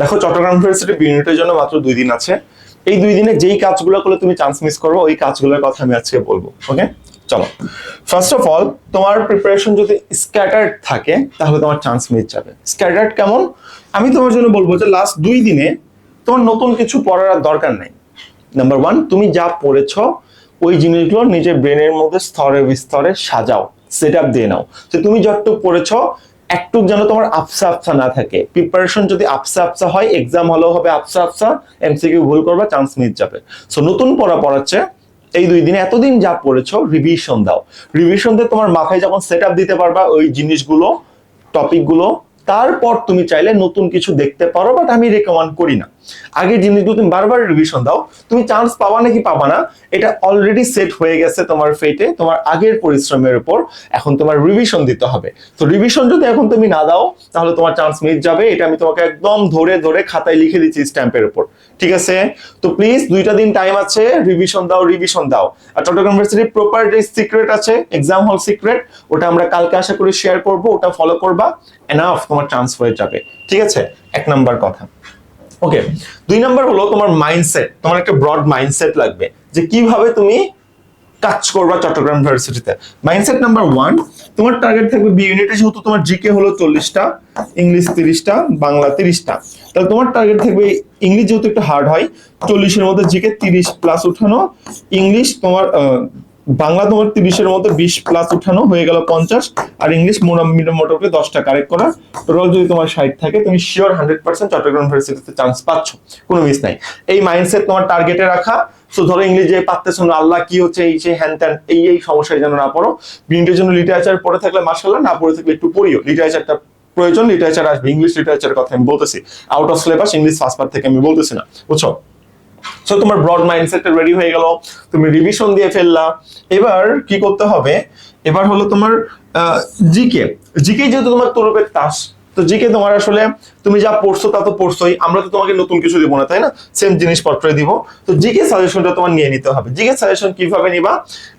দেখো, চট্টগ্রাম ইউনিভার্সিটি ইউনিটের জন্য মাত্র দুই দিন আছে। এই দুই দিনে যেই কাজগুলো করলে তুমি চান্স মিস করব, ওই কাজগুলোর কথা আমি আজকে বলব ওকে চলো। ফার্স্ট অফ অল তোমার প্রিপারেশন যদি স্ক্যাটার্ড থাকে, তাহলে তোমার চান্স মিস যাবে। স্ক্যাটার্ড কেমন? আমি তোমার জন্য বলব যে লাস্ট দুই দিনে তোমার নতুন কিছু পড়ার আর দরকার নাই। নাম্বার ওয়ান তুমি যা পড়েছ, ওই জিনিসগুলো নিজের ব্রেনের মধ্যে স্তরে বিস্তরে সাজাও সেট আপ দিয়ে নাও। তুমি যতটুকু পড়েছ একটু যেন তোমার আফসা আফসা না থাকে। প্রিপারেশন যদি আফসা আফসা হয় এক্সাম হলেও হবে আফসা আফসা এমসিকিউ ভুল করবা চান্স মিস যাবে। সো নতুন পড়া পড়াচ্ছে, এই দুই দিনে এতদিন যা পড়েছো রিভিশন দাও। রিভিশন দিয়ে তোমার মাথায় যখন সেট দিতে পারবা, ওই জিনিসগুলো টপিকগুলো তারপর তুমি চাইলে নতুন কিছু দেখতে পারো বাট আমি রেকমেন্ড করি না। আগে জিনিসগুলো তুমি বারবার রিভিশন দাও, তুমি চান্স পাবা নাকি পাবা না, এটা অলরেডি সেট হয়ে গেছে তোমার ফেটে তোমার আগের পরিশ্রমের উপর এখন তোমার রিভিশন দিতে হবে। তো রিভিশন যদি এখন তুমি না দাও, তাহলে তোমার চান্স মিস যাবে, এটা আমি তোমাকে একদম ধরে ধরে খাতায় লিখে দিচ্ছি স্ট্যাম্পের উপর। ঠিক আছে? তো প্লিজ দুইটা দিন টাইম আছে রিভিশন দাও রিভিশন দাও। আর চট্টগ্রাম ইউনিভার্সিটি প্রপার সিক্রেট আছে এক্সাম হল সিক্রেট ওটা আমরা কালকে আশা করি শেয়ার করব, ওটা ফলো করবা। এনাফ তোমার চান্স হয়ে যাবে। ঠিক আছে? এক নাম্বার কথা। ওকে দুই নাম্বার হলো তোমার মাইন্ডসেট তোমার একটা ব্রড মাইন্ডসেট লাগবে যে কীভাবে তুমি কাজ করবা চট্টগ্রাম ইউনিভার্সিটিতে মাইন্ডসেট নাম্বার ওয়ান তোমার টার্গেট থাকবে বি ইউনিটে যেহেতু তোমার জিকে হলো চল্লিশটা ইংলিশ তিরিশটা, বাংলা তিরিশটা। তাহলে তোমার টার্গেট থাকবে ইংলিশ যেহেতু একটু হার্ড হয়, চল্লিশের মধ্যে জিকে তিরিশ প্লাস উঠানো ইংলিশ তোমার বাংলা তোমার তিরিশের মধ্যে বিশ প্লাস উঠানো হয়ে গেল পঞ্চাশ, আর ইংলিশ মোটামুটি দশটা কারেক্ট করা। টোটাল যদি তোমার ষাট থাকে, তুমি শিওর হান্ড্রেড পার্সেন্ট চট্টগ্রাম ইউনিভার্সিটিতে চান্স পাচ্ছ। কোনো মিস নাই। এই মাইন্ডসেট তোমার টার্গেটে রাখা। সো ধরো ইংলিশ পারতেছো না, আল্লাহ কি হচ্ছে, এই যে হ্যান ত্যান, এই এই সমস্যায় যেন না পড়ো। বিনিটের জন্য লিটারেচার পড়ে থাকলে মার্শাল্লাহ না পড়ে থাকলে একটু পড়িও। লিটারেচারটা প্রয়োজন লিটারেচার আসবে। ইংলিশ লিটারেচারের কথা আমি বলতেছি। Out of syllabus English first part থেকে আমি বলতেছি না। বুঝছ? সো তোমার ব্রড মাইন্ডসেটটা রেডি হয়ে গেল, তুমি রিভিশন দিয়ে ফেললা। এবার কি করতে হবে? এবার হলো তোমার জিকে জিকে যেহেতু তোমার তরুপের তাস, তো জিকে তোমার আসলে তুমি যা পড়ছো তা তো পড়ছোই, আমরা তো তোমাকে নতুন কিছু দিব না, তাই না? সেম জিনিসপত্রই দিব। তো জিকে সাজেশনটা তোমার নিয়ে নিতে হবে। জিকে সাজেশন কীভাবে নিবা?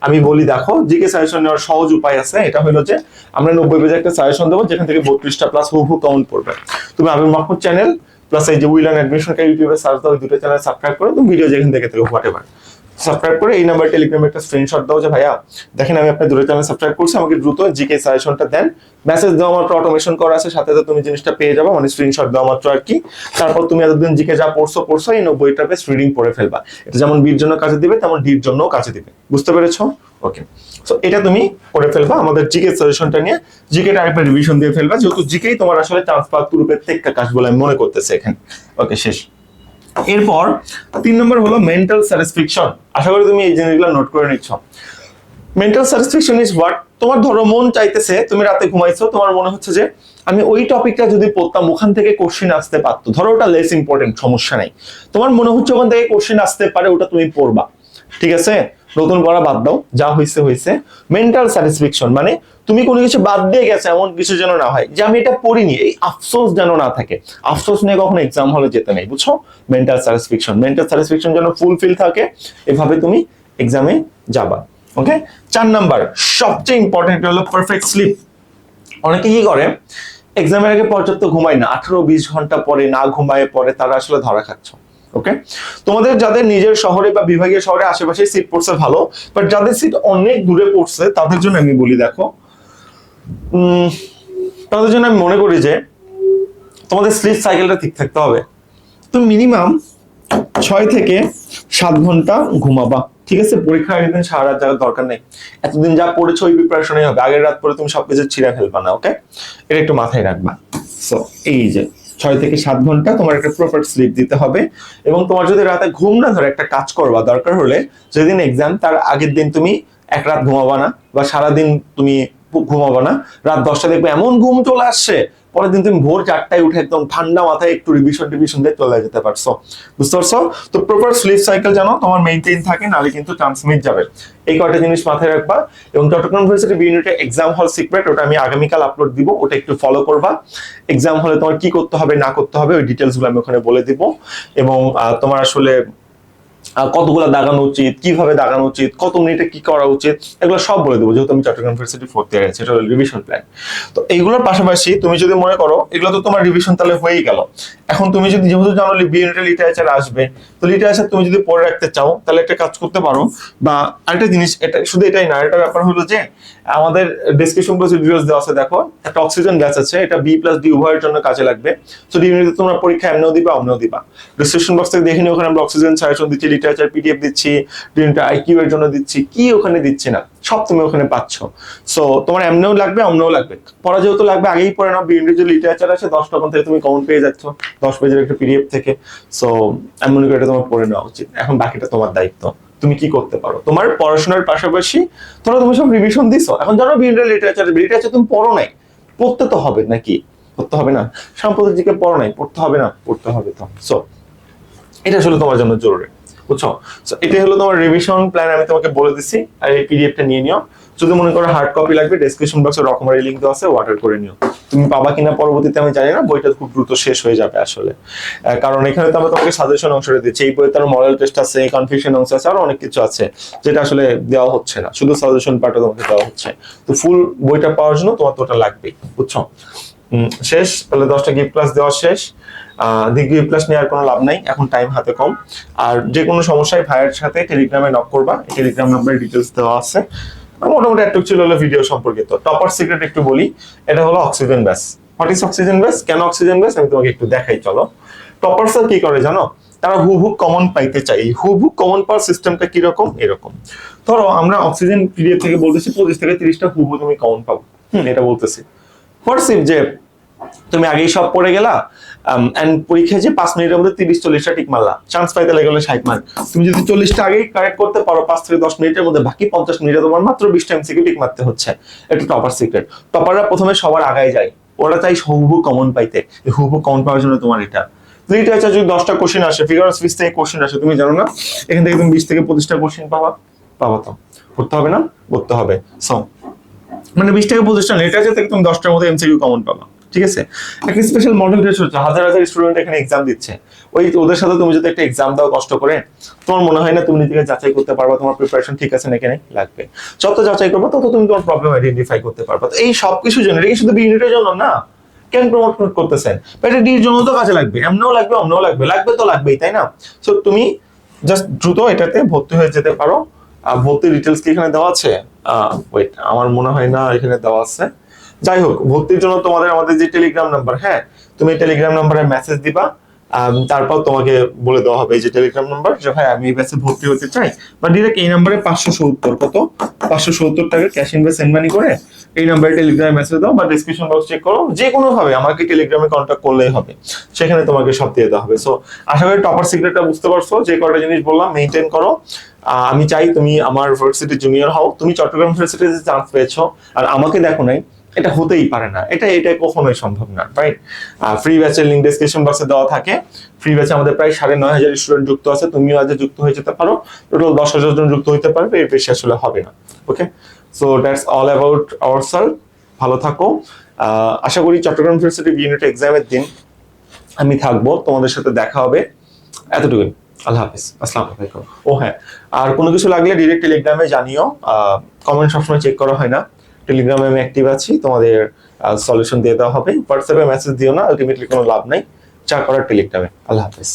আমি বলি, দেখো জিকে সাজেশন নেওয়ার সহজ উপায় আছে। এটা হলো যে, আমরা নব্বই পেজে একটা সাজেশন দেবো, যেখান থেকে বত্রিশটা প্লাস হুবহু কাউন্ট পড়বে। তুমি আবির মাহমুদ চ্যানেল প্লাস এই যে উইল অ্যান্ড অ্যাডমিশন ইউটিউবে সার্চ দাও দুটো চ্যানেল সাবস্ক্রাইব করে, তুমি ভিডিও যেখান থেকে থেকে হোয়াট এভার সাবস্ক্রাইব করে এই নাম্বার টেলিগ্রামে একটা স্ক্রিনশট দাও যে, ভাইয়া, দেখেন আমি আপনার দুটো চ্যানেল সাবস্ক্রাইব করছি, আমাকে দ্রুত জিকে সাজেশনটা দেন। মেসেজ দেওয়া মাত্র অটোমেশন করা আছে, সাথে সাথে তুমি জিনিসটা পেয়ে যাবে মানে স্ক্রিনশট দেওয়া মাত্র আর কি। তারপর তুমি এতদিন জিকে যা পড়ছো পড়ছো, এই নব্বইটা বেশ রিডিং পড়ে ফেলবা। এটা যেমন বীর জন্য কাজে দিবে, তেমন ডির জন্যও কাজে দিবে। বুঝতে পেরেছ? ওকে সো এটা তুমি করে ফেলবা, আমাদের জিকে সাজেশনটা নিয়ে। জিকে টাইপের রিভিশন দিয়ে ফেলবা, যেহেতু জিকেই তোমার আসলে চান্স পাওয়ার তুরুপের থেকে কাজ বলে মনে করতেছি এখানে। ওকে শেষ। এরপর, তিন নম্বর হলো মেন্টাল স্যাটিসফ্যাকশন আশা করি তুমি এই জিনিসগুলো নোট করে নিচ্ছ। মেন্টাল স্যাটিসফ্যাকশন ইজ হোয়াট তোমার ধরো মন চাইতেছে, তুমি রাতে ঘুমাইছো, তোমার মনে হচ্ছে যে আমি ওই টপিকটা যদি পড়তাম, ওখান থেকে কোশ্চেন আসতে পারতো। ধরো ওটা লেস ইম্পর্টেন্ট সমস্যা নাই। তোমার মনে হচ্ছে ওখান থেকে কোশ্চেন আসতে পারে, ওটা তুমি পড়বা। ঠিক আছে? নতুন করা বাদ দাও, যা হয়েছে হয়েছে মেন্টাল স্যাটিসফ্যাকশন মানে তুমি কোনো কিছু বাদ দিয়ে গেছে, এমন কিছু যেন না হয়, যে আমি এটা পড়িনি, এই আফসোস যেন না থাকে। আফসোস নিয়ে কখনো এক্সাম হলে যেতে নেই, বুঝছ? মেন্টাল স্যাটিসফ্যাকশন মেন্টাল স্যাটিসফ্যাকশন যেন ফুলফিল থাকে, এভাবে তুমি এক্সামে যাবা ওকে চার নাম্বার, সবচেয়ে ইম্পর্টেন্ট হলো পারফেক্ট স্লিপ অনেকে কি করে এক্সামের আগে পর্যাপ্ত ঘুমায় না, আঠারো, বিশ ঘণ্টা পরে না ঘুমায় পরে তারা আসলে ধরা খাচ্ছ। ওকে তোমাদের যাদের নিজের শহরে বা বিভাগীয় শহরে আশেপাশে সিট পড়ছে ভালো বাট যাদের সিট অনেক দূরে পড়ছে তাদের জন্য আমি বলি দেখো তাদের জন্য আমি মনে করি যে তোমাদের স্লিপ সাইকেলটা ঠিক থাকতে হবে। তো মিনিমাম ছয় থেকে সাত ঘণ্টা ঘুমাবা। ঠিক আছে? পরীক্ষা আগের দিন সারা রাত যাওয়ার দরকার নেই। এতদিন যা পড়েছো ওই প্রিপারেশনই হবে। আগের রাত পরে তুমি সবকিছু ছিঁড়ে ফেলবা না ওকে এটা একটু মাথায় রাখবা। সো এই যে ছয় থেকে সাত ঘণ্টা তোমার একটা প্রপার স্লিপ দিতে হবে। এবং তোমার যদি রাতে ঘুম না ধরে একটা কাজ করবা দরকার হলে, যেদিন এক্সাম তার আগের দিন তুমি এক রাত ঘুমাবা না বা সারাদিন তুমি ঘুমাবো না। রাত দশটা দেখবে এমন ঘুম চলে আসছে। পরের দিন তুমি ভোর চারটায় উঠে একদম ঠান্ডা মাথায় একটু রিভিশন টিভিশন দিয়ে চলে যেতে পারছ। বুঝতে পারছ? তো প্রপার স্লিপ সাইকেল যেন তোমার মেনটেন থাকে, নাহলে কিন্তু চান্স মিস যাবে। এই কয়টা জিনিস মাথায় রাখবা। এবং চট্টগ্রাম ইউনিভার্সিটি ইউনিটে এক্সাম হল সিক্রেট ওটা আমি আগামীকাল আপলোড দিব, ওটা একটু ফলো করবা। এক্সাম হলে তোমার কি করতে হবে, না করতে হবে, ওই ডিটেলসগুলো আমি ওখানে বলে দিব। এবং তোমার আসলে কতগুলো দাগানো উচিত, কীভাবে দাগানো উচিত, কত মিনিটে কি করা উচিত, এগুলো সব বলে দেবো, যেহেতু আমি চট্টগ্রাম ইউনিভার্সিটি ফোর্থ ইয়ার আছে, এটা হলো রিভিশন প্ল্যান তো এইগুলোর পাশাপাশি তুমি যদি মনে করো, এগুলো তো তোমার রিভিশন তাহলে হয়েই গেল। এখন তুমি যদি যেহেতু জানো বি ইউনিটের লিটারেচার আসবে, তো লিটারেচার তুমি যদি পড়ে রাখতে চাও, তাহলে একটা কাজ করতে পারো, বা আরেকটা জিনিস, এটা শুধু এটাই না এটা ব্যাপার হলো যে, আমাদের ডিসক্রিপশন বক্সে ডিটেলস দেওয়া আছে, দেখো, একটা অক্সিজেন গ্যাস আছে, এটা বি প্লাস ডি উভয়ের জন্য কাজে লাগবে। তো ডি ইউনিটে তোমরা পরীক্ষা এমনিও দিবা, অমনিও দিবা। ডিসক্রিপশন বক্স থেকে দেখে নিও, ওখানে আমরা অক্সিজেন সাজেশন দিচ্ছি লিটারেচার পিডিএফ দিচ্ছি ডিউনিটে আইকিউ এর জন্য দিচ্ছি, কি ওখানে দিচ্ছি না? সব তুমি ওখানে পাচ্ছ। সো তোমার এমনিও লাগবে, অমনিও লাগবে। পড়া যেহেতু লাগবে, আগেই পড়ে নাও বি ইউনিটের যে লিটারেচার আছে, দশ তখন থেকে তুমি কমন পেয়ে যাচ্ছ, দশ পেজের একটা পিডিএফ থেকে। সো এমন করে এটা তোমার পড়ে নেওয়া উচিত। এখন বাকিটা তোমার দায়িত্ব। তুমি কি করতে পারো? তোমার পড়াশোনার পাশাপাশি ধরো তুমি সব রিভিশন দিছো। এখন জানো বিএনএল লিটারেচার লিটারেচার তুমি পড়ো নাই। পড়তে তো হবে নাকি? পড়তে হবে না। সাম্প্রতিক দিকে পড়ো নাই, পড়তে হবে না, পড়তে হবে তো। সো এটা আসলে তোমার জন্য জরুরি। বুঝছ? এটাই হলো তোমার রিভিশন প্ল্যান আমি তোমাকে বলে দিছি, আর এই পিডিএফটা নিয়ে নিও। যদি মনে করো হার্ড কপি লাগবে ডেসক্রিপশন বক্সে রকমারি লিঙ্ক দেওয়া আছে অর্ডার করে নিও। তুমি পাবা কিনা পরবর্তীতে আমি জানি না, বইটা খুব দ্রুত শেষ হয়ে যাবে আসলে। কারণ এখানে তো আমরা তোমাকে সাজেশন অংশটা দিচ্ছি। এই বইতে মডেল টেস্ট আছে কনফিউশন অংশ আছে, আরও অনেক কিছু আছে, যেটা আসলে দেওয়া হচ্ছে না। শুধু সাজেশন পার্টটা তোমাকে দেওয়া হচ্ছে। তো ফুল বইটা পাওয়ার জন্য তোমার তো ওটা লাগবেই, বুঝছ? শেষ, তাহলে দশটা গিফট ক্লাস দেওয়া শেষ। গিফট প্লাস নেওয়ার কোনো লাভ নাই, এখন টাইম হাতে কম। আর যে কোনো সমস্যায় ভাইয়ের সাথে টেলিগ্রামে নক করবা টেলিগ্রাম নাম্বারে ডিটেলস দেওয়া আছে। মোটামুটি একটু ছিল হলো ভিডিও সম্পর্কিত। টপার সিক্রেট একটু বলি, এটা হলো অক্সিজেন ব্যাস হোয়াট ইজ অক্সিজেন ব্যাস কেন অক্সিজেন ব্যাস আমি তোমাকে একটু দেখাই, চলো। টপারসরা কি করে জানো? তারা হুবহু কমন পাইতে চাই হুবহু কমন পাওয়ার সিস্টেমটা কীরকম? এরকম। ধরো, আমরা অক্সিজেন পিরিয়ড থেকে বলতেছি, পঁচিশ থেকে তিরিশটা হুবহু তুমি কমন পাবো হুম, এটা বলতেছি। ফরসিভ যে তুমি আগেই সব পড়ে গেলা এন্ড পরীক্ষায় যে পাঁচ মিনিটের মধ্যে তিরিশ, চল্লিশটা টিক মারলা। চান্স পাইতে লেগে গেলে ষাট মার্ক তুমি যদি চল্লিশটা আগেই কারেক্ট করতে পারো, পাঁচ থেকে দশ মিনিটের মধ্যে, বাকি পঞ্চাশ মিনিটে তোমার মাত্র বিশটা এমসিকিউ টিক মারতে হচ্ছে। এটা টপার সিক্রেট টপাররা প্রথমে সবার আগায় যায়। ওরা চাই হুবহু কমন পাইতে। হুবহু কমন পাওয়ার জন্য তোমার এটা। লিটারেচার যদি দশটা কোশ্চেন আসে ফিগার অফ স্পিচ থেকে কোশ্চেন আসে, তুমি জানো না? এখান থেকে তুমি বিশ থেকে পঁচিশটা কোশ্চেন পাবা। পাবা তো। করতে হবে না? করতে হবে। সো মানে বিশ থেকে পঁচিশটা লিটারেচার থেকে তুমি দশটার মধ্যে এমসিকিউ কমন পাবা। ঠিক আছে? একটা স্পেশাল মডেল টেস্ট হচ্ছে হাজার হাজার স্টুডেন্ট এখানে এক্সাম দিচ্ছে। ওই ওদের সাথে তুমি যদি একটা এক্সাম দাও কষ্ট করে, তোমার মনে হয় না তুমি নিজেকে যাচাই করতে পারবা, তোমার প্রিপারেশন ঠিক আছে নাকি লাগবে। যত যাচাই করবে, তত তুমি তোমার প্রবলেম আইডেন্টিফাই করতে পারবা। তো এই সব কিছুর জন্য এটা শুধু ইউনিটের জন্য না, কেন প্রমোট করতেছেন? এটা ডির জন্য তো কাজে লাগবে। এমনও লাগবে, অমনও লাগবে। লাগবে তো লাগবেই, তাই না? সো তুমি জাস্ট দ্রুত এটাতে ভর্তি হয়ে যেতে পারো। আর ভর্তির ডিটেলস কি এখানে দেওয়া আছে? ওয়েট আমার মনে হয় না এখানে দেওয়া আছে। যাই হোক, ভর্তির জন্য তোমাদের আমাদের যে টেলিগ্রাম নাম্বার হ্যাঁ? তুমি টেলিগ্রাম নাম্বারে মেসেজ দিবা তারপর তোমাকে বলে দেওয়া হবে এই যে টেলিগ্রাম নাম্বার যে, ভাই, আমি এই ভর্তি হতে চাই। বা ডিরেক্ট এই নাম্বারে পাঁচশো সত্তর, কত? পাঁচশো সত্তর টাকা ক্যাশ ইনভেস্ট সেন্ড মানি করে এই নাম্বারে টেলিগ্রামে মেসেজ দাও বা ডিসক্রিপশন বক্স চেক করো, যে কোনো ভাবে আমাকে টেলিগ্রামে কন্ট্যাক্ট করলেই হবে। সেখানে তোমাকে সব দিয়ে দেওয়া হবে। সো আশা করি টপার সিক্রেটটা বুঝতে পারছ, যে কয়টা জিনিস বললাম মেনটেন করো। আমি চাই তুমি আমার ইউনিভার্সিটি জুনিয়র হও। তুমি চট্টগ্রাম ইউনিভার্সিটিতে চান্স পেয়েছ। আর আমাকে দেখো নাই এটা হতেই পারে না। এটা এটা কখনোই সম্ভব না রাইট ফ্রি ব্যাচের লিঙ্ক ডেসক্রিপশন বক্সে দেওয়া থাকে। ফ্রি ব্যাচে আমাদের প্রায় সাড়ে নয় হাজার স্টুডেন্ট যুক্ত আছে, তুমিও আজ যুক্ত হয়ে যেতে পারো। টোটাল দশ হাজার জন যুক্ত হতে পারবে, এর বেশি আসলে হবে না okay so that's all about our self ভালো থাকো। আশা করি চট্টগ্রাম ইউনিভার্সিটি ইউনিট এক্সামের দিন আমি থাকব। তোমাদের সাথে দেখা হবে। এতটুকুই। আল্লাহ হাফিজ। আসসালামু আলাইকুম। ও হ্যাঁ আর কোনো কিছু লাগলে ডিরেক্ট টেলিগ্রামে জানিও। কমেন্ট সবসময় চেক করা হয় না। টেলিগ্রামে আমি অ্যাক্টিভ আছি, তোমাদের সলিউশন দিয়ে দেওয়া হবে। হোয়াটসঅ্যাপে মেসেজ দিও না আলটিমেটলি কোনো লাভ নাই। চা করার টেলিগ্রামে আল্লাহ হাফিজ।